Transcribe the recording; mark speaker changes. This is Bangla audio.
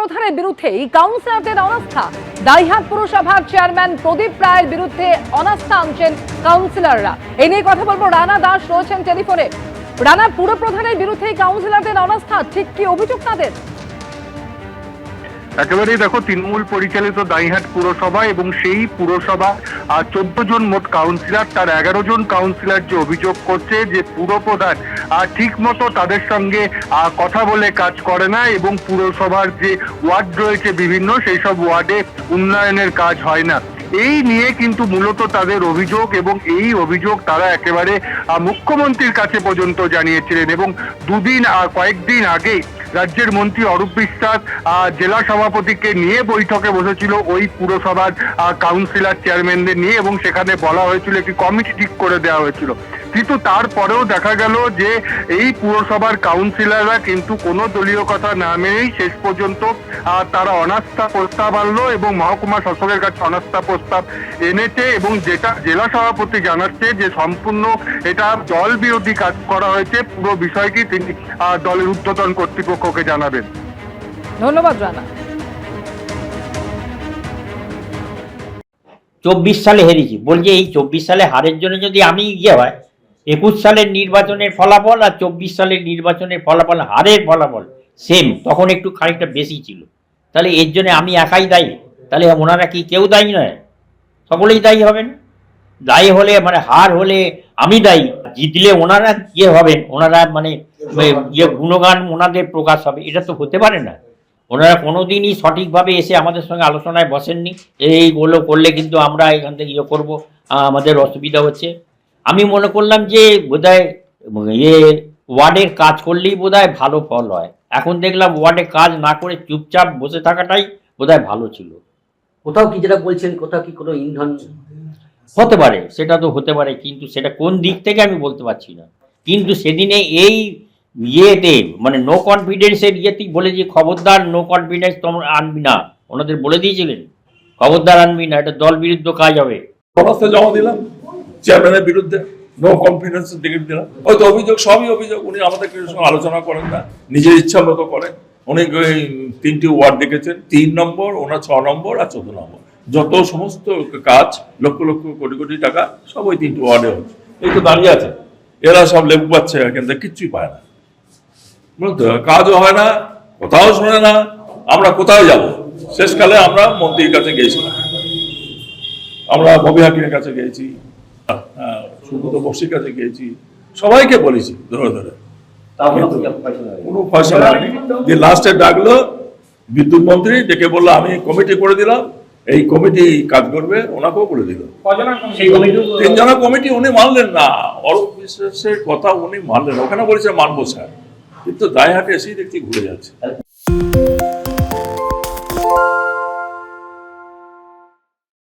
Speaker 1: প্রধানের বিরুদ্ধে এই কাউন্সিলরদের অনাস্থা। দাইহাট পুরসভার চেয়ারম্যান প্রদীপ রায়ের বিরুদ্ধে অনাস্থা আনছেন কাউন্সিলররা। এ নিয়ে কথা বলব রানা দাস রয়েছেন টেলিফোনে। রানা পুর প্রধানের বিরুদ্ধে কাউন্সিলরদের অনাস্থা, ঠিক কি অভিযোগ তাদের?
Speaker 2: একেবারেই দেখো, তৃণমূল পরিচালিত দাইহাট পুরসভা এবং সেই পুরসভা চোদ্দ জন মোট কাউন্সিলর তার এগারো জন কাউন্সিলর যে অভিযোগ করছে যে পুরপ্রধান ঠিক মতো তাদের সঙ্গে কথা বলে কাজ করে না এবং পুরসভার যে ওয়ার্ড রয়েছে বিভিন্ন, সেই সব ওয়ার্ডে উন্নয়নের কাজ হয় না। এই নিয়ে কিন্তু মূলত তাদের অভিযোগ এবং এই অভিযোগ তারা একেবারে মুখ্যমন্ত্রীর কাছে পর্যন্ত জানিয়েছিলেন এবং দুদিন কয়েকদিন আগে রাজ্যের মন্ত্রী অরূপ বিশ্বাস জেলা সভাপতিকে নিয়ে বৈঠকে বসেছিল ওই পুরসভার কাউন্সিলর চেয়ারম্যানদের নিয়ে এবং সেখানে বলা হয়েছিল, একটি কমিটি ঠিক করে দেওয়া হয়েছিল। কিন্তু তারপরেও দেখা গেল যে এই পুরসভার কাউন্সিলররা কিন্তু কোনো দলীয় কথা না মেনেই শেষ পর্যন্ত তারা অনাস্থা প্রস্তাব আনলো এবং মহকুমা শাসকের কাছে অনাস্থা প্রস্তাব এনেছে এবং যেটা জেলা সভাপতি জানাচ্ছে যে সম্পূর্ণ এটা দল বিরোধী কাজ করা হয়েছে পুরো বিষয়টি তিনি দলের ঊর্ধ্বতন কর্তৃপক্ষকে জানাবেন।
Speaker 1: ধন্যবাদ রানা।
Speaker 3: চব্বিশ সালে হেরেছি। বলছে এই চব্বিশ সালে হারের জন্য যদি আমি ইয়ে হয় একুশ সালের নির্বাচনের ফলাফল আর চব্বিশ সালের নির্বাচনের ফলাফল, হারের ফলাফল সেম তখন একটু খানিকটা বেশি ছিল। তাহলে এর জন্য আমি একাই দায়ী। তাহলে ওনারা কি কেউ দায়ী নয়? সকলেই দায়ী হবেন? দায়ী হলে মানে হার হলে আমি দায়ী। জিতলে ওনারা ইয়ে হবেন, ওনারা মানে ইয়ে গুণগান ওনাদের প্রকাশ হবে। এটা তো হতে পারে না। ওনারা কোনোদিনই সঠিকভাবে এসে আমাদের সঙ্গে আলোচনায় বসেননি। এইগুলো করলে কিন্তু আমরা এখান থেকে ইয়ে করব আমাদের অসুবিধা হচ্ছে। আমি মনে করলাম যে বোধহয় ইয়ে ওয়ার্ডের কাজ করলেই বোধহয় ভালো ফল হয়। এখন দেখলাম ওয়ার্ডে কাজ না করে চুপচাপ বসে থাকাটাই বোধহয় ভালো ছিল।
Speaker 4: কোথাও কি যেটা বলছেন কোথাও কি কোনো ইন্ধন?
Speaker 3: হতে পারে সেটা তো হতে পারে কিন্তু সেটা কোন দিক থেকে আমি বলতে পারছি না। কিন্তু সেদিনে এই ইয়েতে মানে নো কনফিডেন্সের ইয়েতেই বলে যে খবরদার নো কনফিডেন্স তোমরা আনবি না। ওনাদের বলে দিয়েছিলেন খবরদার আনবি না এটা দল বিরুদ্ধ কাজ হবে।
Speaker 5: জমা দিলাম। চেয়ারম্যানের বিরুদ্ধে নো কনফিডেন্স টিকিট দিলাম। হয়তো অভিযোগ, সবই অভিযোগ, উনি আমাদের সঙ্গে আলোচনা করেন না, নিজের ইচ্ছা মতো করেন। উনি তিনটি ওয়ার্ড দেখেছেন, তিন নম্বর, ওনার ছ নম্বর আর চোদ্দ নম্বর। যত সমস্ত কাজ, লক্ষ লক্ষ কোটি কোটি টাকা, সব ওই তিনটি ওয়ার্ডে হচ্ছে। এই তো দাঁড়িয়ে আছে। এরা সব লেবু পাচ্ছে থেকে কিচ্ছুই পায় না। বুঝলেন তো কাজও হয় না, কোথাও শোনে না, আমরা কোথায় যাব? শেষকালে আমরা মন্ত্রীর কাছে গিয়েছিলাম। আমরা ববি হাকিমের কাছে গিয়েছি। সুব্রত বক্সির কাছে গিয়েছি। সবাইকে বলেছি ধরে ধরে? কোনো ফয়সলা যে লাস্টে ডাকলো বিদ্যুৎ মন্ত্রী ডেকে বলল আমি কমিটি করে দিলাম। এই কমিটি কাজ করবে। ওনাকেও বলে দিল।
Speaker 4: সেই কমিটি
Speaker 5: উনি মানলেন না। অরূপ বিশ্বাসের কথা উনি মানলেন ওখানে বলেছে মানবো স্যার। কিন্তু দায়হাটে এসেই দেখছি ঘুরে যাচ্ছে।